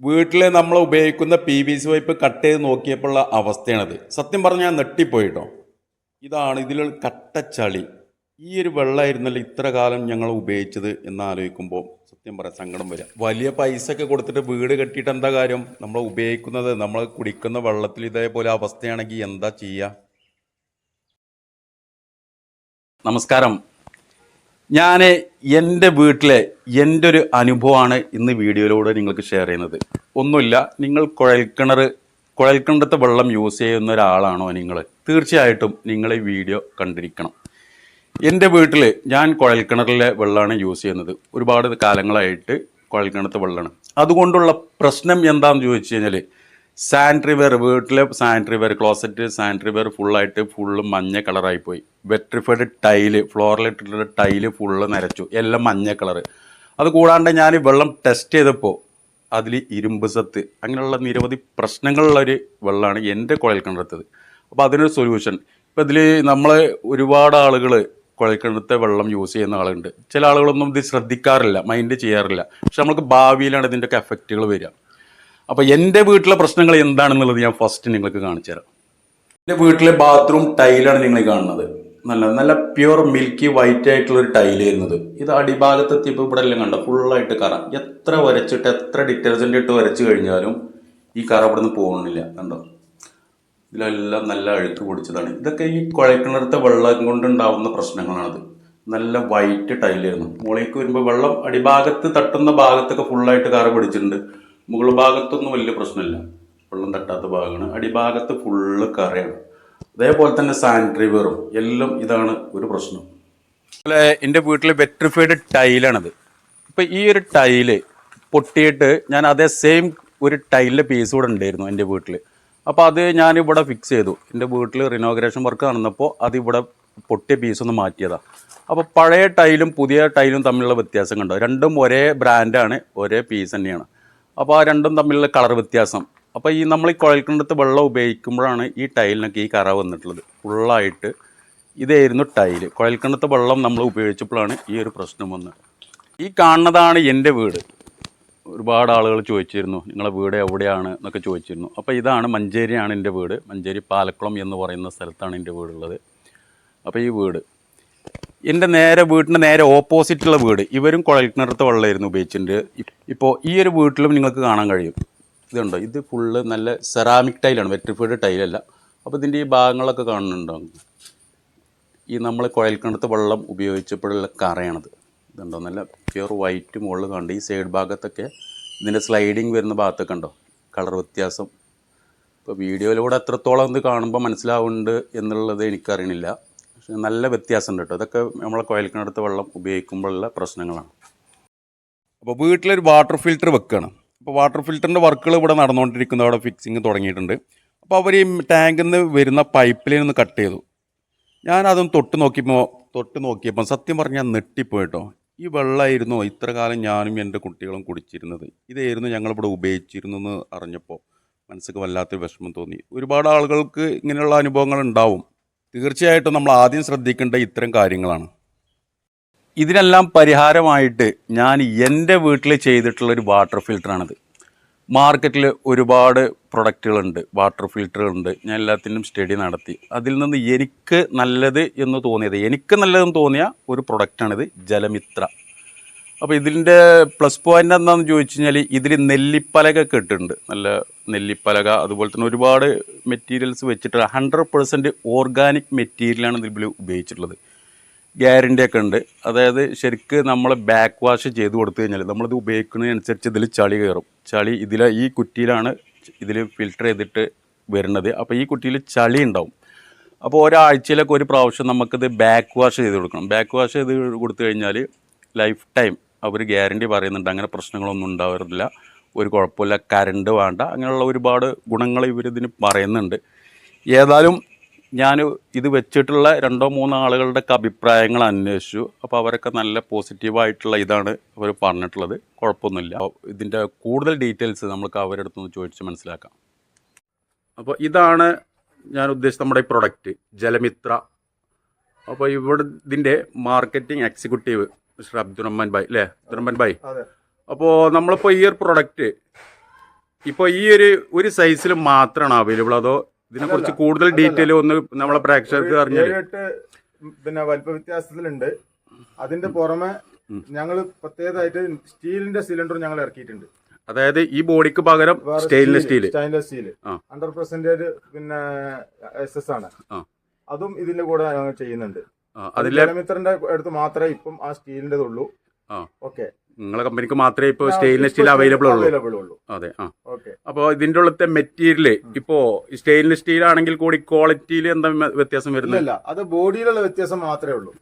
വീട്ടിൽ നമ്മൾ ഉപയോഗിക്കുന്ന P V C pipe cut ചെയ്ത് നോക്കിയപ്പോഴുള്ള അവസ്ഥയാണത്. സത്യം പറഞ്ഞാൽ നെട്ടിപ്പോയിട്ടോ ഇതാണ് ഇതിൽ കട്ടച്ചളി ഈ ഒരു വെള്ളമായിരുന്നല്ലോ ഇത്ര കാലം ഞങ്ങൾ ഉപയോഗിച്ചത് എന്നാലോചിക്കുമ്പോൾ സത്യം പറയാം സങ്കടം വരിക വലിയ പൈസ ഒക്കെ കൊടുത്തിട്ട് വീട് കെട്ടിയിട്ട് എന്താ കാര്യം? നമ്മൾ ഉപയോഗിക്കുന്നത് നമ്മൾ കുടിക്കുന്ന വെള്ളത്തിൽ ഇതേപോലെ അവസ്ഥയാണെങ്കിൽ എന്താ ചെയ്യുക നമസ്കാരം. ഞാൻ എന്റെ വീട്ടിലെ എന്റെ ഒരു അനുഭവമാണ് ഇന്ന് വീഡിയോയിലൂടെ നിങ്ങൾക്ക് ഷെയർ ചെയ്യുന്നത്. ഒന്നുമില്ല നിങ്ങൾ കുഴൽക്കിണർ കുഴൽക്കിണറത്തെ വെള്ളം യൂസ് ചെയ്യുന്ന ഒരാളാണോ നിങ്ങൾ തീർച്ചയായിട്ടും നിങ്ങൾ ഈ വീഡിയോ കണ്ടിരിക്കണം. എന്റെ വീട്ടിൽ ഞാൻ കുഴൽക്കിണറിലെ വെള്ളമാണ് യൂസ് ചെയ്യുന്നത്. ഒരുപാട് കാലങ്ങളായിട്ട് കുഴൽക്കിണറത്തെ വെള്ളമാണ് അതുകൊണ്ടുള്ള പ്രശ്നം എന്താണെന്ന് ചോദിച്ചു കഴിഞ്ഞാൽ സാനിറ്ററി വെയർ വീട്ടിലെ sanitary ware closet sanitary ware ഫുള്ളായിട്ട് ഫുള്ള് മഞ്ഞ കളറായി പോയി വെട്രിഫൈഡ് ടൈൽ ഫ്ലോറിലിട്ടിട്ടുള്ള ടൈൽ ഫുള്ള് നരച്ചു എല്ലാം മഞ്ഞ കളർ അത് കൂടാണ്ട് ഞാൻ വെള്ളം ടെസ്റ്റ് ചെയ്തപ്പോൾ അതിൽ ഇരുമ്പ് സത്ത്. അങ്ങനെയുള്ള നിരവധി പ്രശ്നങ്ങളുള്ള ഒരു വെള്ളമാണ് എന്റെ കുഴൽ കിണറത്തത് അപ്പോൾ അതിനൊരു സൊല്യൂഷൻ ഇപ്പോൾ ഇതിൽ നമ്മൾ ഒരുപാട് ആളുകൾ കുഴൽക്കിണറത്തെ വെള്ളം യൂസ് ചെയ്യുന്ന ആളുണ്ട്. ചില ആളുകളൊന്നും ഇത് ശ്രദ്ധിക്കാറില്ല മൈൻഡ് ചെയ്യാറില്ല. പക്ഷെ നമുക്ക് ഭാവിയിലാണ് ഇതിന്റെയൊക്കെ എഫക്റ്റുകൾ വരിക. അപ്പോൾ എന്റെ വീട്ടിലെ പ്രശ്നങ്ങൾ എന്താണെന്നുള്ളത് ഞാൻ ഫസ്റ്റ് നിങ്ങൾക്ക് കാണിച്ചു തരാം. എന്റെ വീട്ടിലെ ബാത്റൂം ടൈലാണ് നിങ്ങൾ കാണുന്നത്. നല്ല നല്ല പ്യൂർ മിൽക്കി വൈറ്റ് ആയിട്ടുള്ള ഒരു ടൈൽ വരുന്നത് ഇത് അടിഭാഗത്ത് എത്തിയപ്പോൾ ഇവിടെ എല്ലാം കണ്ട? ഫുള്ളായിട്ട് കറ. എത്ര വരച്ചിട്ട് എത്ര ഡിറ്റർജന്റ് ഇട്ട് വരച്ച് കഴിഞ്ഞാലും ഈ കറ ഇവിടെ നിന്ന് പോകുന്നില്ല കണ്ടോ? ഇതിലെല്ലാം നല്ല അഴുക്ക് പൊടിച്ചതാണ്. ഇതൊക്കെ ഈ കുഴൽക്കിണറത്തെ വെള്ളം കൊണ്ടുണ്ടാവുന്ന പ്രശ്നങ്ങളാണത്. നല്ല വൈറ്റ് ടൈലായിരുന്നു മുകളിലേക്ക് വരുമ്പോൾ വെള്ളം അടിഭാഗത്ത് തട്ടുന്ന ഭാഗത്തൊക്കെ ഫുള്ളായിട്ട് കറ പിടിച്ചിട്ടുണ്ട്. മുകൾ ഭാഗത്തൊന്നും വലിയ പ്രശ്നമില്ല. വെള്ളം തട്ടാത്ത ഭാഗമാണ് അടിഭാഗത്ത് ഫുള്ള് കറയാണ് അതേപോലെ തന്നെ സാനിറ്ററി വെയറും എല്ലാം ഇതാണ് ഒരു പ്രശ്നം. അതുപോലെ എന്റെ വീട്ടിൽ വെട്രിഫൈഡ് ടൈലാണത്. ഇപ്പം ഈ ഒരു ടൈൽ പൊട്ടിയിട്ട് ഞാൻ അതേ സെയിം ഒരു ടൈലിന്റെ പീസ് കൂടെ ഉണ്ടായിരുന്നു എന്റെ വീട്ടിൽ അപ്പോൾ അത് ഞാനിവിടെ ഫിക്സ് ചെയ്തു. എന്റെ വീട്ടിൽ റിനോഗ്രേഷൻ വർക്ക് നടന്നപ്പോൾ അതിവിടെ പൊട്ടിയ പീസ് ഒന്ന് മാറ്റിയതാണ് അപ്പോൾ പഴയ ടൈലും പുതിയ ടൈലും തമ്മിലുള്ള വ്യത്യാസം കണ്ടോ? രണ്ടും ഒരേ ബ്രാൻഡാണ് ഒരേ പീസ് തന്നെയാണ്. അപ്പോൾ ആ രണ്ടും തമ്മിലുള്ള കളർ വ്യത്യാസം. അപ്പോൾ ഈ നമ്മൾ ഈ കുഴൽക്കിണ്ടത്ത് വെള്ളം ഉപയോഗിക്കുമ്പോഴാണ് ഈ ടൈലിനൊക്കെ ഈ കറ വന്നിട്ടുള്ളത്. ഫുള്ളായിട്ട് ഇതായിരുന്നു ടൈൽ. കുഴൽക്കിണ്ടത്ത് വെള്ളം നമ്മൾ ഉപയോഗിച്ചപ്പോഴാണ് ഈ ഒരു പ്രശ്നം വന്നത്. ഈ കാണുന്നതാണ് എന്റെ വീട്. ഒരുപാട് ആളുകൾ ചോദിച്ചിരുന്നു നിങ്ങളെ വീട് എവിടെയാണ്? എന്നൊക്കെ ചോദിച്ചിരുന്നു. അപ്പോൾ ഇതാണ് മഞ്ചേരിയാണ് എന്റെ വീട്. മഞ്ചേരി പാലക്കുളം എന്ന് പറയുന്ന സ്ഥലത്താണ് എന്റെ വീടുള്ളത്. അപ്പോൾ ഈ വീട് എന്റെ നേരെ വീട്ടിന്റെ നേരെ ഓപ്പോസിറ്റുള്ള വീട്. ഇവരും കുഴൽ കിണറത്ത് വെള്ളമായിരുന്നു ഉപയോഗിച്ചിട്ടുണ്ട്. ഇപ്പോൾ ഈ ഒരു വീട്ടിലും നിങ്ങൾക്ക് കാണാൻ കഴിയും. ഇതുണ്ടോ? ഇത് ഫുള്ള് നല്ല സെറാമിക് ടൈലാണ് വെട്രിഫൈഡ് ടൈലല്ല അപ്പോൾ ഇതിന്റെ ഈ ഭാഗങ്ങളൊക്കെ കാണുന്നുണ്ടോ? ഈ നമ്മൾ കുഴൽ കിണറത്ത് വെള്ളം ഉപയോഗിച്ചപ്പോഴുള്ള കറയാണത്. ഇതുണ്ടോ? നല്ല പ്യുവർ വൈറ്റ് മുകളിൽ കണ്ട് ഈ സൈഡ് ഭാഗത്തൊക്കെ ഇതിന്റെ സ്ലൈഡിങ് വരുന്ന ഭാഗത്തൊക്കെ ഉണ്ടോ? കളർ വ്യത്യാസം. ഇപ്പോൾ വീഡിയോയിലൂടെ എത്രത്തോളം ഇത് കാണുമ്പോൾ മനസ്സിലാവുന്നുണ്ട് എന്നുള്ളത് എനിക്കറിയണില്ല. നല്ല വ്യത്യാസമുണ്ട് കേട്ടോ. ഇതൊക്കെ നമ്മളെ കുഴൽക്കിണറത്തെ വെള്ളം ഉപയോഗിക്കുമ്പോഴുള്ള പ്രശ്നങ്ങളാണ്. അപ്പോൾ വീട്ടിലൊരു വാട്ടർ ഫിൽറ്റർ വെക്കുകയാണ് അപ്പോൾ വാട്ടർ ഫിൽറ്ററിന്റെ വർക്കുകൾ ഇവിടെ നടന്നുകൊണ്ടിരിക്കുന്നത്. അവിടെ ഫിക്സിങ് തുടങ്ങിയിട്ടുണ്ട്. അപ്പോൾ അവർ ഈ ടാങ്കിൽ നിന്ന് വരുന്ന പൈപ്പ് ലൈൻ ഒന്ന് കട്ട് ചെയ്തു. ഞാൻ അതൊന്ന് തൊട്ട് നോക്കിയപ്പോൾ തൊട്ട് നോക്കിയപ്പോൾ സത്യം പറഞ്ഞാൽ നെട്ടിപ്പോയിട്ടോ ഈ വെള്ളമായിരുന്നു ഇത്ര കാലം ഞാനും എന്റെ കുട്ടികളും കുടിച്ചിരുന്നത്. ഇതായിരുന്നു ഞങ്ങളിവിടെ ഉപയോഗിച്ചിരുന്നെന്ന് അറിഞ്ഞപ്പോൾ മനസ്സിക്ക് വല്ലാത്തൊരു വിഷമം തോന്നി. ഒരുപാട് ആളുകൾക്ക് ഇങ്ങനെയുള്ള അനുഭവങ്ങൾ ഉണ്ടാവും. തീർച്ചയായിട്ടും നമ്മൾ ആദ്യം ശ്രദ്ധിക്കേണ്ട ഇത്തരം കാര്യങ്ങളാണ്. ഇതിനെല്ലാം പരിഹാരമായിട്ട് ഞാൻ എന്റെ വീട്ടിൽ ചെയ്തിട്ടുള്ള ഒരു വാട്ടർ ഫിൽറ്ററാണിത് മാർക്കറ്റിൽ ഒരുപാട് പ്രൊഡക്റ്റുകളുണ്ട് വാട്ടർ ഫിൽറ്ററുകളുണ്ട് ഞാൻ എല്ലാത്തിനും സ്റ്റഡി നടത്തി. അതിൽ നിന്ന് എനിക്ക് നല്ലത് എന്ന് തോന്നിയത് എനിക്ക് നല്ലതെന്ന് തോന്നിയ ഒരു പ്രൊഡക്റ്റാണിത് ജലമിത്ര. അപ്പോൾ ഇതിന്റെ പ്ലസ് പോയിന്റ് എന്താണെന്ന് ചോദിച്ചു കഴിഞ്ഞാൽ ഇതിൽ നെല്ലിപ്പലക കെട്ടുണ്ട് നല്ല നെല്ലിപ്പലക അതുപോലെ തന്നെ ഒരുപാട് മെറ്റീരിയൽസ് വെച്ചിട്ട് ഹൺഡ്രഡ് പെർസെന്റ് ഓർഗാനിക് മെറ്റീരിയലാണ് ഇതിൽ ഉപയോഗിച്ചിട്ടുള്ളത്. ഗ്യാരണ്ടി ഒക്കെ ഉണ്ട്. അതായത് ശരിക്ക് നമ്മൾ ബാക്ക് വാഷ് ചെയ്ത് കൊടുത്തു കഴിഞ്ഞാൽ നമ്മളിത് ഉപയോഗിക്കുന്നതിനനുസരിച്ച് ഇതിൽ ചളി കയറും. ചളി ഇതിൽ ഈ കുറ്റിയിലാണ് ഇതിൽ ഫിൽട്ടർ ചെയ്തിട്ട് വരുന്നത്. അപ്പോൾ ഈ കുറ്റിയിൽ ചളി ഉണ്ടാവും. അപ്പോൾ ഒരാഴ്ചയിലൊക്കെ ഒരു പ്രാവശ്യം നമുക്കിത് ബാക്ക് വാഷ് ചെയ്ത് കൊടുക്കണം. ബാക്ക് വാഷ് ചെയ്ത് കൊടുത്തു കഴിഞ്ഞാൽ ലൈഫ് ടൈം അവർ ഗ്യാരണ്ടി പറയുന്നുണ്ട്. അങ്ങനെ പ്രശ്നങ്ങളൊന്നും ഉണ്ടാവാറില്ല ഒരു കുഴപ്പമില്ല. കരണ്ട് വേണ്ട. അങ്ങനെയുള്ള ഒരുപാട് ഗുണങ്ങൾ ഇവരിതിന് പറയുന്നുണ്ട്. ഏതായാലും ഞാൻ ഇത് വെച്ചിട്ടുള്ള രണ്ടോ മൂന്നോ ആളുകളുടെ അഭിപ്രായങ്ങൾ അന്വേഷിച്ചു. അപ്പോൾ അവരൊക്കെ നല്ല പോസിറ്റീവായിട്ടുള്ള ഇതാണ് അവർ പറഞ്ഞിട്ടുള്ളത്. കുഴപ്പമൊന്നുമില്ല. ഇതിന്റെ കൂടുതൽ ഡീറ്റെയിൽസ് നമുക്ക് അവരുടെ അടുത്തുനിന്ന് ചോദിച്ച് മനസ്സിലാക്കാം. അപ്പോൾ ഇതാണ് ഞാൻ ഉദ്ദേശിച്ച നമ്മുടെ ഈ പ്രൊഡക്റ്റ് ജലമിത്ര. അപ്പോൾ ഇവിടെ ഇതിന്റെ marketing executive mister Abdurahman bhai അല്ലേ അബ്ദുറഹ്മാൻ ഭായ് അപ്പോൾ നമ്മളിപ്പോൾ ഈ ഒരു പ്രൊഡക്റ്റ് ഇപ്പോൾ ഈ ഒരു ഒരു സൈസിൽ മാത്രമാണ് അവൈലബിൾ അതോ ഇതിനെ കുറിച്ച് കൂടുതൽ ഡീറ്റെയിൽ ഒന്ന് നമ്മളെ പ്രേക്ഷകർക്ക് അറിഞ്ഞു പിന്നെ വലിപ്പ വ്യത്യാസത്തിലുണ്ട് അതിന്റെ പുറമെ ഞങ്ങൾ പ്രത്യേകമായിട്ട് സ്റ്റീലിന്റെ സിലിണ്ടർ ഞങ്ങൾ ഇറക്കിയിട്ടുണ്ട്. അതായത് ഈ ബോഡിക്ക് പകരം stainless steel stainless steel. Hundred percentage പിന്നെ എസ് എസ് ആണ്. അതും ഇതിന്റെ കൂടെ ചെയ്യുന്നുണ്ട്. അതിലെ ജലമിത്രന്റെ അടുത്ത് മാത്രമേ ഇപ്പം ആ സ്റ്റീലിന്റെ ഉള്ളൂ. ഓക്കെ. നിങ്ങളെ കമ്പനിക്ക് മാത്രമേ ഇപ്പോൾ സ്റ്റെയിൻലെസ് സ്റ്റീൽ അവൈലബിൾ ഉള്ളൂ. അതെ ആ. ഓക്കെ. അപ്പോൾ ഇതിന്റെ ഉള്ളത്തെ മെറ്റീരിയൽ ഇപ്പോൾ സ്റ്റെയിൻലെസ് സ്റ്റീൽ ആണെങ്കിൽ കൂടി ക്വാളിറ്റിയിൽ എന്താ വ്യത്യാസം വരുന്നില്ല അത് ബോഡിയിലുള്ള വ്യത്യാസം മാത്രമേ ഉള്ളൂ.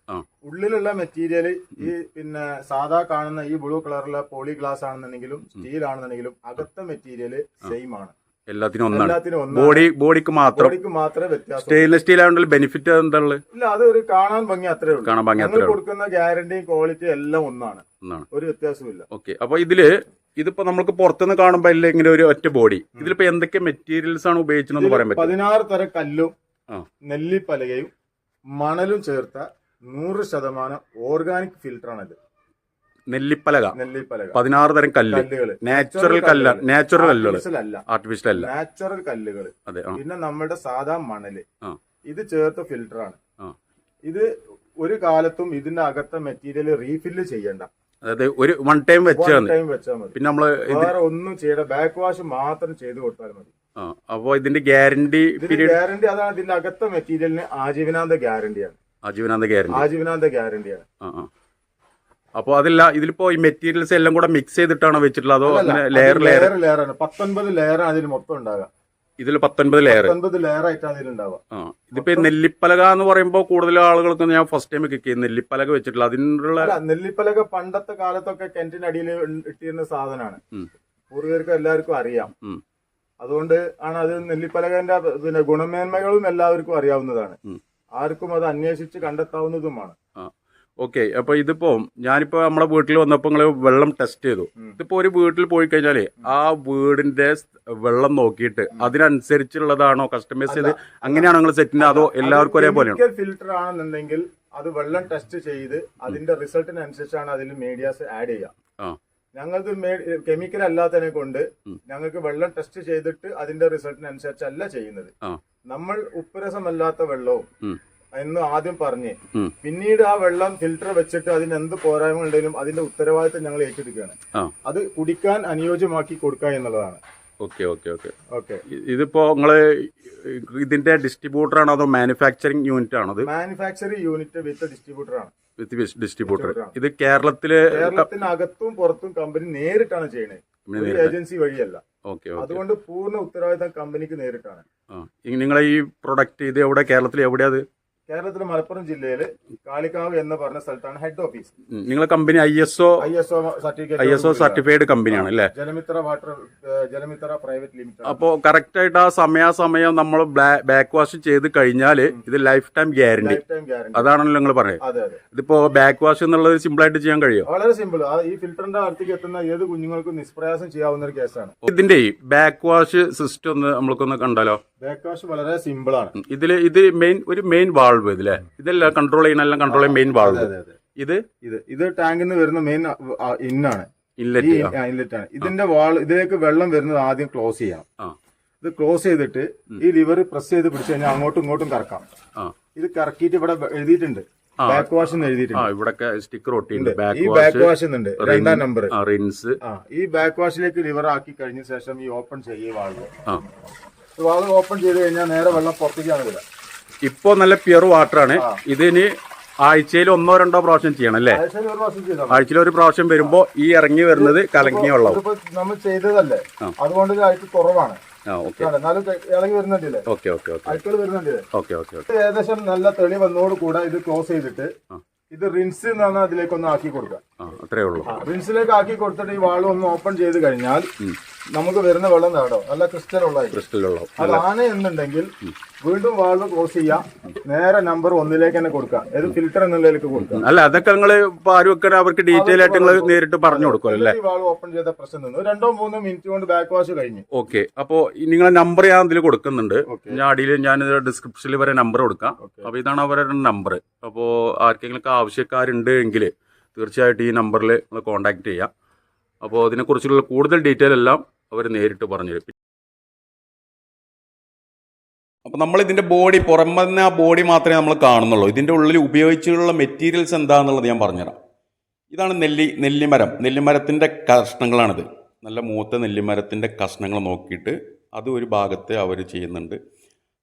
ഉള്ളിലുള്ള മെറ്റീരിയൽ ഈ പിന്നെ സാധാ കാണുന്ന ഈ ബ്ലൂ കളറിലെ പോളി ഗ്ലാസ് ആണെന്നുണ്ടെങ്കിലും സ്റ്റീൽ ആണെന്നുണ്ടെങ്കിലും അകത്തെ മെറ്റീരിയൽ സെയിം ആണ്. എല്ലാത്തിനും ഒന്നാണ്. ബോഡി ബോഡിക്ക് മാത്രം. ബോഡിക്ക് മാത്രമേ വ്യത്യാസം സ്റ്റെയിൻലെസ് സ്റ്റീൽ ആയതുകൊണ്ട് ബെനിഫിറ്റ് എന്താ ഉള്ളത് ഇല്ല അത് ഒരു കാണാൻ ഭംഗി അത്രേ ഉള്ളൂ. കാണാൻ ഭംഗി അത്രേ ഉള്ളൂ. കൊടുക്കുന്ന ഗ്യാരണ്ടിയും ക്വാളിറ്റി എല്ലാം ഒന്നാണ്. ഒന്നാണ്. ഒരു ഓക്കെ. അപ്പൊ ഇതിൽ ഇതിപ്പോ നമുക്ക് പുറത്തുനിന്ന് കാണുമ്പോ അല്ലേ ഇങ്ങനെ ഒരു ഒറ്റ ബോഡി. ഇതിലിപ്പോ എന്തൊക്കെ മെറ്റീരിയൽസ് ആണ് ഉപയോഗിച്ചതെന്ന് പറയാൻ പറ്റും പതിനാറ് തരം കല്ലും. നെല്ലിപ്പലകയും മണലും ചേർത്ത നൂറ് ശതമാനം ഓർഗാനിക് ഇത് നെല്ലിപ്പലക. നെല്ലിപ്പലക. പതിനാറ് തരം കല്ല്. നാച്ചുറൽ കല്ല നാച്ചുറൽ കല്ലുകൾ Artificial അല്ല. ആർട്ടിഫിഷ്യൽ അല്ല. നാച്ചുറൽ കല്ലുകൾ അതെ ആ. പിന്നെ നമ്മുടെ സാധാ മണൽ. ആ. ഇത് ചേർത്ത ഫിൽറ്റർ ആണ്. ആ. ഇത് ഒരു കാലത്തും ഇതിന്റെ അകത്തെ മെറ്റീരിയൽ റീഫില്ല് ചെയ്യണ്ട. അതായത് ഒരു വൺ ടൈം വെച്ചാണ് ടൈം വെച്ചാൽ മതി. പിന്നെ നമ്മൾ ഇത് വേറെ ഒന്നും ചെയ്യണ്ട. ബാക്ക് വാഷ് മാത്രം ചെയ്ത് കൊടുത്താൽ മതി. ആ. അപ്പൊ ഇതിന്റെ ഗ്യാരണ്ടി ഇതിന് പീരീഡ് ഗ്യാരണ്ടി അതാണ് ഇതിന്റെ അകത്തെ മെറ്റീരിയലിന് ആജീവനാന്ത ഗ്യാരണ്ടിയാണ്. ആജീവനാന്ത ഗ്യാരണ്ടി. ആജീവനാന്ത ഗ്യാരണ്ടിയാണ്. ആ ആ. അപ്പൊ അതില്ല ഇതിലിപ്പോ ഈ മെറ്റീരിയൽസ് എല്ലാം കൂടെ മിക്സ് ചെയ്തിട്ടാണോ വെച്ചിട്ടുള്ളത്? അതോ ലെയർ ലെയർ ലെയർ ലെയർ ആണ്. പത്തൊൻപത് ലെയർ ആണ് ഇതിൽ മൊത്തം ഉണ്ടാകുക ഇതിൽ പത്തൊൻപത് ലെയർ പത്തൊൻപത് ലെയർ ആയിട്ടാണ് ഇതിൽ ഉണ്ടാവുക. ആ ഇതിപ്പോ നെല്ലിപ്പലക എന്ന് പറയുമ്പോൾ കൂടുതൽ ആളുകൾക്ക് ഞാൻ ഫസ്റ്റ് ടൈം കിക്ക് ചെയ്യും നെല്ലിപ്പലക വെച്ചിട്ടുള്ള അതിനുള്ള നെല്ലിപ്പലക പണ്ടത്തെ കാലത്തൊക്കെ കിണറ്റിനടിയിൽ ഇട്ടിരുന്ന സാധനമാണ്. പൂർവികർക്കും എല്ലാവർക്കും അറിയാം. അതുകൊണ്ട് ആണ് അത് നെല്ലിപ്പലകന്റെ പിന്നെ ഗുണമേന്മകളും എല്ലാവർക്കും അറിയാവുന്നതാണ്. ആർക്കും അത് അന്വേഷിച്ച് കണ്ടെത്താവുന്നതുമാണ്. ഓക്കെ അപ്പൊ ഇതിപ്പോ ഞാനിപ്പോ നമ്മളെ വീട്ടിൽ വന്നപ്പോ നിങ്ങൾ വെള്ളം ടെസ്റ്റ് ചെയ്തു. ഇതിപ്പോ ഒരു വീട്ടിൽ പോയി കഴിഞ്ഞാലേ ആ വീടിന്റെ വെള്ളം നോക്കിയിട്ട് അതിനനുസരിച്ചുള്ളതാണോ കസ്റ്റമൈസ് ചെയ്ത്? അങ്ങനെയാണോ നിങ്ങൾ സെറ്റിന് അതോ എല്ലാവർക്കും ഒരേപോലെ ഫിൽറ്റർ ആണെന്നുണ്ടെങ്കിൽ അത് വെള്ളം ടെസ്റ്റ് ചെയ്ത് അതിന്റെ റിസൾട്ടിനനുസരിച്ചാണ് അതിൽ മീഡിയാസ് ആഡ് ചെയ്യുക ഞങ്ങൾക്ക് കെമിക്കൽ അല്ലാത്തതിനെ കൊണ്ട് ഞങ്ങൾക്ക് വെള്ളം ടെസ്റ്റ് ചെയ്തിട്ട് അതിന്റെ റിസൾട്ടിനനുസരിച്ചല്ല ചെയ്യുന്നത്. നമ്മൾ ഉപ്പുരസമല്ലാത്ത വെള്ളവും. എന്ന് ആദ്യം പറഞ്ഞ്. പിന്നീട് ആ വെള്ളം ഫിൽട്ടർ വെച്ചിട്ട് അതിന് എന്ത് പോരായ്മ ഉണ്ടെങ്കിലും അതിന്റെ ഉത്തരവാദിത്തം ഞങ്ങൾ ഏറ്റെടുക്കുകയാണ്. അത് കുടിക്കാൻ അനുയോജ്യമാക്കി കൊടുക്കുക എന്നുള്ളതാണ്. Okay okay okay. ഓക്കെ. ഇതിപ്പോ നിങ്ങൾ ഇതിന്റെ ഡിസ്ട്രിബ്യൂട്ടർ ആണോ അതോ മാനുഫാക്ചറിങ് യൂണിറ്റ് ആണോ ഇത് മാനുഫാക്ചറിംഗ് യൂണിറ്റ് വിത്ത് ഡിസ്ട്രിബ്യൂട്ടർ ആണ് വിത്ത് ഡിസ്ട്രിബ്യൂട്ടർ. ഇത് കേരളത്തിൽ കേരളത്തിനകത്തും പുറത്തും കമ്പനി നേരിട്ടാണ് ചെയ്യുന്നത് കമ്പനി ഏജൻസി വഴിയല്ല. ഓക്കെ അതുകൊണ്ട് പൂർണ ഉത്തരവാദിത്തം കമ്പനിക്ക് നേരിട്ടാണ്. നിങ്ങളെ ഈ പ്രൊഡക്റ്റ് ഇത് എവിടെ കേരളത്തിൽ എവിടെയാ അത്? കേരളത്തിലെ മലപ്പുറം ജില്ലയിൽ കാളിക്കാവ് എന്ന് പറഞ്ഞ സ്ഥലത്താണ് ഹെഡ് ഓഫീസ് നിങ്ങളെ company I S O I S O certificate I S O certified കമ്പനിയാണ് അല്ലേ? Jalamitra water Jalamitra private limited അപ്പോ കറക്റ്റ് ആയിട്ട് ആ സമയാസമയം നമ്മൾ ബാക്ക് വാഷ് ചെയ്ത് കഴിഞ്ഞാൽ ഇത് life time guarantee life time guarantee അതാണല്ലോ നിങ്ങൾ പറയുന്നത് ഇതിപ്പോ ബാക്ക് വാഷ് എന്നുള്ളത് സിമ്പിൾ ആയിട്ട് ചെയ്യാൻ കഴിയും? വളരെ സിമ്പിൾ ഈ ഫിൽറ്ററിന്റെ അടുത്തേക്ക് എത്തുന്ന ഏത് കുഞ്ഞുങ്ങൾക്കും നിഷ്പ്രയാസം ചെയ്യാവുന്ന ഒരു കേസാണ് ഇതിന്റെ ബാക്ക് വാഷ് സിസ്റ്റം ഒന്ന് നമ്മൾക്കൊന്ന് കണ്ടാലോ? ബാക്ക് വാഷ് വളരെ സിമ്പിൾ ആണ്. ഇതിൽ ഇത് മെയിൻ ഒരു മെയിൻ വാൾവ് ഇതിലെ. ഇതെല്ലാം കൺട്രോൾ ചെയ്യുന്ന എല്ലാം കൺട്രോൾ മെയിൻ വാൾവ് ഇത്? ഇത് ഇത് ടാങ്കിൽ നിന്ന് വരുന്ന മെയിൻ ഇന്നാണ് ഇൻലെറ്റ് ഇൻലെറ്റ് ആണ്. ഇതിന്റെ വാൾ ഇതിലേക്ക് വെള്ളം വരുന്നത് ആദ്യം ക്ലോസ് ചെയ്യണം. ഇത് ക്ലോസ് ചെയ്തിട്ട് ഈ ലിവർ പ്രസ് ചെയ്ത് പിടിച്ചു കഴിഞ്ഞാൽ അങ്ങോട്ടും ഇങ്ങോട്ടും കറക്കാം. ഇത് കറക്കിയിട്ട് ഇവിടെ എഴുതിയിട്ടുണ്ട്. ബാക്ക് വാഷ് എന്ന് എഴുതിയിട്ടുണ്ട്. ഇവിടെ സ്റ്റിക്കർ ഒട്ടിയുണ്ട് ഈ ബാക്ക് വാഷ് ഉണ്ട് എന്നുണ്ട് രണ്ടാം നമ്പർ റിൻസ് ഈ ബാക്ക് വാഷിലേക്ക് ലിവർ ആക്കി കഴിഞ്ഞ ശേഷം ഈ ഓപ്പൺ ചെയ്യുക വാൾവ് ആ ഓപ്പൺ ചെയ്ത് കഴിഞ്ഞാൽ നേരെ വെള്ളം പുറത്തേക്കാണ് വരിക. ഇപ്പോ നല്ല പ്യുർ വാട്ടറാണ് ആണ്. ഇതിന് ആഴ്ചയിൽ ഒന്നോ രണ്ടോ പ്രാവശ്യം ചെയ്യണം അല്ലേ? ആഴ്ചയിൽ ഒരു പ്രാവശ്യം ചെയ്താൽ ആഴ്ചയിൽ ഒരു പ്രാവശ്യം വരുമ്പോ ഈ ഇറങ്ങി വരുന്നത് കലങ്ങിയ വെള്ളം നമ്മൾ ചെയ്തതല്ലേ? അതുകൊണ്ട് ആഴ്ച കുറവാണ്. ഏകദേശം നല്ല തെളി വന്നോട് കൂടെ ഇത് ക്ലോസ് ചെയ്തിട്ട് ഇത് റിൻസ് എന്ന് എന്നാണ് അതിലേക്ക് ഒന്ന് ആക്കി കൊടുക്കുക. അത്രേ ഉള്ളൂ. റിൻസിലേക്ക് ആക്കി കൊടുത്തിട്ട് ഈ വാൾ ഒന്ന് ഓപ്പൺ ചെയ്ത് കഴിഞ്ഞാൽ നമുക്ക് വരുന്ന വെള്ളം നേടോ നല്ല ക്രിസ്റ്റൽ ഉള്ള ക്രിസ്റ്റൽ വെള്ളം. ആന എന്നുണ്ടെങ്കിൽ വീണ്ടും വാൾവ് ക്ലോസ് ചെയ്യാം നേരെ നമ്പർ ഒന്നിലേക്ക് തന്നെ കൊടുക്കാം ഏത് ഫിൽറ്റർ എന്നുള്ളതിലേക്ക് കൊടുക്കാം അല്ല അതൊക്കെ നിങ്ങൾ ആരും അവർക്ക് ഡീറ്റെയിൽ ആയിട്ട് നിങ്ങൾ നേരിട്ട് പറഞ്ഞു കൊടുക്കും അല്ലേ? വാൾവ് ഓപ്പൺ ചെയ്ത പ്രശ്നം നിന്ന്. രണ്ടോ മൂന്നോ മിനിറ്റ് കൊണ്ട് ബാക്ക് വാഷ് കഴിഞ്ഞു. ഓക്കെ അപ്പോ നിങ്ങൾ നിങ്ങളെ നമ്പർ ഞാൻ ഇതിൽ കൊടുക്കുന്നുണ്ട്. ഞാൻ അടിയിൽ ഞാൻ ഡിസ്ക്രിപ്ഷനിൽ വരെ നമ്പർ കൊടുക്കാം. അപ്പോൾ അപ്പൊ ഇതാണ് അവരുടെ നമ്പർ അപ്പോ ആർക്കെങ്കിലും ആവശ്യക്കാരുണ്ട് എങ്കിൽ തീർച്ചയായിട്ടും ഈ നമ്പറിൽ നിങ്ങൾ കോൺടാക്ട് ചെയ്യാം. അപ്പോൾ അതിനെക്കുറിച്ചുള്ള കൂടുതൽ ഡീറ്റെയിൽ എല്ലാം അവർ നേരിട്ട് പറഞ്ഞു തരും അപ്പോൾ നമ്മൾ ഇതിന്റെ ബോഡി പുറമെന്ന ആ ബോഡി മാത്രമേ നമ്മൾ കാണുന്നുള്ളൂ. ഇതിന്റെ ഉള്ളിൽ ഉപയോഗിച്ചിട്ടുള്ള മെറ്റീരിയൽസ് എന്താണെന്നുള്ളത് ഞാൻ പറഞ്ഞുതരാം. ഇതാണ് നെല്ലി നെല്ലിമരം. നെല്ലിമരത്തിന്റെ കഷ്ണങ്ങളാണിത്. നല്ല മൂത്ത നെല്ലിമരത്തിന്റെ കഷ്ണങ്ങൾ നോക്കിയിട്ട് അത് ഒരു ഭാഗത്ത് അവർ ചെയ്യുന്നുണ്ട്.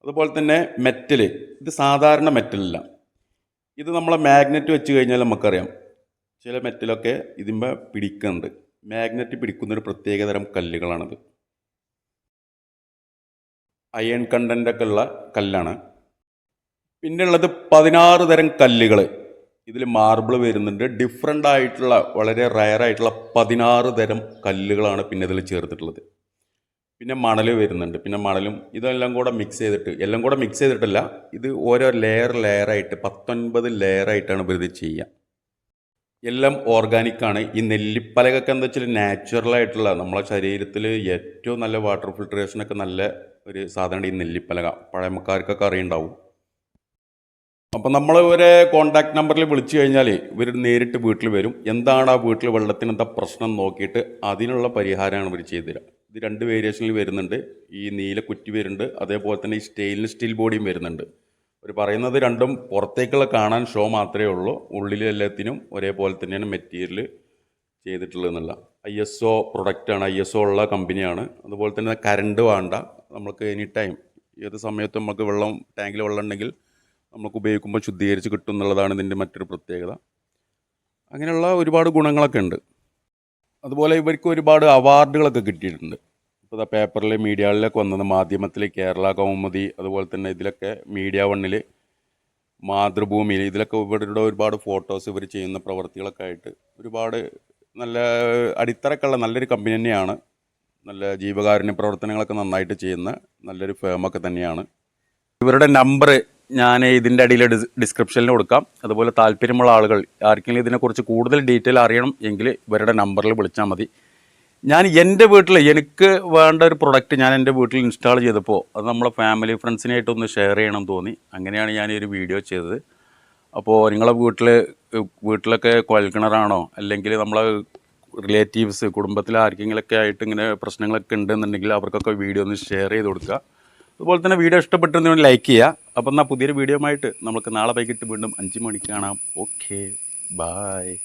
അതുപോലെ തന്നെ മെറ്റൽ. ഇത് സാധാരണ മെറ്റലല്ല. ഇത് നമ്മളെ മാഗ്നറ്റ് വെച്ച് കഴിഞ്ഞാൽ നമുക്കറിയാം. ചില മെറ്റലൊക്കെ ഇതിമ്പോൾ പിടിക്കുന്നുണ്ട്. മാഗ്നറ്റ് പിടിക്കുന്ന ഒരു പ്രത്യേകതരം കല്ലുകളാണത്. അയൺ കണ്ടന്റ് ഒക്കെ ഉള്ള കല്ലാണ്. പിന്നെ ഉള്ളത് പതിനാറ് തരം കല്ലുകൾ ഇതിൽ മാർബിൾ വരുന്നുണ്ട്. ഡിഫറെന്റ് ആയിട്ടുള്ള വളരെ റയർ ആയിട്ടുള്ള പതിനാറ് തരം കല്ലുകളാണ് പിന്നെ ഇതിൽ ചേർത്തിട്ടുള്ളത്. പിന്നെ മണൽ വരുന്നുണ്ട്. പിന്നെ മണലും ഇതെല്ലാം കൂടെ മിക്സ് ചെയ്തിട്ട് എല്ലാം കൂടെ മിക്സ് ചെയ്തിട്ടല്ല ഇത് ഓരോ ലെയർ ലെയറായിട്ട് പത്തൊൻപത് ലെയറായിട്ടാണ് ഇവർ ഇത് ചെയ്യുക. എല്ലാം ഓർഗാനിക്കാണ് ഈ നെല്ലിപ്പലകൊക്കെ എന്താ വെച്ചാൽ നാച്ചുറൽ ആയിട്ടുള്ള നമ്മളെ ശരീരത്തിൽ ഏറ്റവും നല്ല വാട്ടർ ഫിൽട്രേഷനൊക്കെ നല്ല ഒരു സാധനമാണ് ഈ നെല്ലിപ്പലക. പഴമക്കാർക്കൊക്കെ അറിയുണ്ടാവും. അപ്പോൾ നമ്മൾ ഇവരെ കോൺടാക്ട് നമ്പറിൽ വിളിച്ചു കഴിഞ്ഞാൽ ഇവർ നേരിട്ട് വീട്ടിൽ വരും. എന്താണ് ആ വീട്ടിൽ വെള്ളത്തിന് എന്താ പ്രശ്നം നോക്കിയിട്ട് അതിനുള്ള പരിഹാരമാണ് ഇവർ ചെയ്തു തരിക ഇത് രണ്ട് വേരിയേഷനിൽ വരുന്നുണ്ട്. ഈ നീല കുറ്റി വരുന്നുണ്ട്. അതേപോലെ തന്നെ ഈ സ്റ്റെയിൻലെസ് സ്റ്റീൽ ബോഡിയും വരുന്നുണ്ട്. അവർ പറയുന്നത് രണ്ടും പുറത്തേക്കുള്ള കാണാൻ ഷോ മാത്രമേ ഉള്ളൂ. ഉള്ളിൽ എല്ലാത്തിനും ഒരേപോലെ തന്നെയാണ് മെറ്റീരിയൽ ചെയ്തിട്ടുള്ളത് എന്നുള്ള. ഐ എസ് ഒ പ്രൊഡക്റ്റാണ് ഐ എസ് ഒ ഉള്ള കമ്പനിയാണ് അതുപോലെ തന്നെ കറണ്ട് വേണ്ട. നമുക്ക് എനി ടൈം ഏത് സമയത്തും നമുക്ക് വെള്ളം ടാങ്കിൽ വെള്ളം ഉണ്ടെങ്കിൽ നമുക്ക് ഉപയോഗിക്കുമ്പോൾ ശുദ്ധീകരിച്ച് കിട്ടും എന്നുള്ളതാണ് ഇതിന്റെ മറ്റൊരു പ്രത്യേകത. അങ്ങനെയുള്ള ഒരുപാട് ഗുണങ്ങളൊക്കെ ഉണ്ട്. അതുപോലെ ഇവർക്ക് ഒരുപാട് അവാർഡുകളൊക്കെ കിട്ടിയിട്ടുണ്ട്. ഇപ്പോൾ പേപ്പറിൽ മീഡിയകളിലൊക്കെ വന്നത് മാധ്യമത്തിൽ കേരള കൗമുദി അതുപോലെ തന്നെ ഇതിലൊക്കെ മീഡിയ വണ്ണിൽ മാതൃഭൂമിയിൽ ഇതിലൊക്കെ ഇവരുടെ ഒരുപാട് ഫോട്ടോസ് ഇവർ ചെയ്യുന്ന പ്രവർത്തികളൊക്കെ ആയിട്ട് ഒരുപാട് നല്ല അടിത്തറക്കുള്ള നല്ലൊരു കമ്പനി തന്നെയാണ്. നല്ല ജീവകാരുണ്യ പ്രവർത്തനങ്ങളൊക്കെ നന്നായിട്ട് ചെയ്യുന്ന നല്ലൊരു ഫേമൊക്കെ തന്നെയാണ്. ഇവരുടെ നമ്പർ ഞാൻ ഇതിന്റെ അടിയിൽ ഡിസ് ഡിസ്ക്രിപ്ഷനിൽ കൊടുക്കാം. അതുപോലെ താല്പര്യമുള്ള ആളുകൾ ആർക്കെങ്കിലും ഇതിനെക്കുറിച്ച് കൂടുതൽ ഡീറ്റെയിൽ അറിയണം എങ്കിൽ ഇവരുടെ നമ്പറിൽ വിളിച്ചാൽ മതി. ഞാൻ എന്റെ വീട്ടിൽ എനിക്ക് വേണ്ട ഒരു പ്രൊഡക്റ്റ് ഞാൻ എന്റെ വീട്ടിൽ ഇൻസ്റ്റാൾ ചെയ്തപ്പോൾ അത് നമ്മളെ ഫാമിലി ഫ്രണ്ട്സിനായിട്ടൊന്ന് ഷെയർ ചെയ്യണം തോന്നി. അങ്ങനെയാണ് ഞാൻ ഒരു വീഡിയോ ചെയ്തത്. അപ്പോൾ നിങ്ങളെ വീട്ടിൽ വീട്ടിലൊക്കെ കുഴൽക്കിണറാണോ? അല്ലെങ്കിൽ നമ്മളെ റിലേറ്റീവ്സ് കുടുംബത്തിൽ ആർക്കെങ്കിലൊക്കെ ആയിട്ട് ഇങ്ങനെ പ്രശ്നങ്ങളൊക്കെ ഉണ്ടെന്നുണ്ടെങ്കിൽ അവർക്കൊക്കെ വീഡിയോ ഒന്ന് ഷെയർ ചെയ്ത് കൊടുക്കുക. അതുപോലെ തന്നെ വീഡിയോ ഇഷ്ടപ്പെട്ടിരുന്നെങ്കിൽ ലൈക്ക് ചെയ്യുക. അപ്പം എന്നാൽ പുതിയൊരു വീഡിയോ ആയിട്ട് നമുക്ക് നാളെ വൈകിട്ട് വീണ്ടും അഞ്ച് മണിക്ക് കാണാം. Okay bye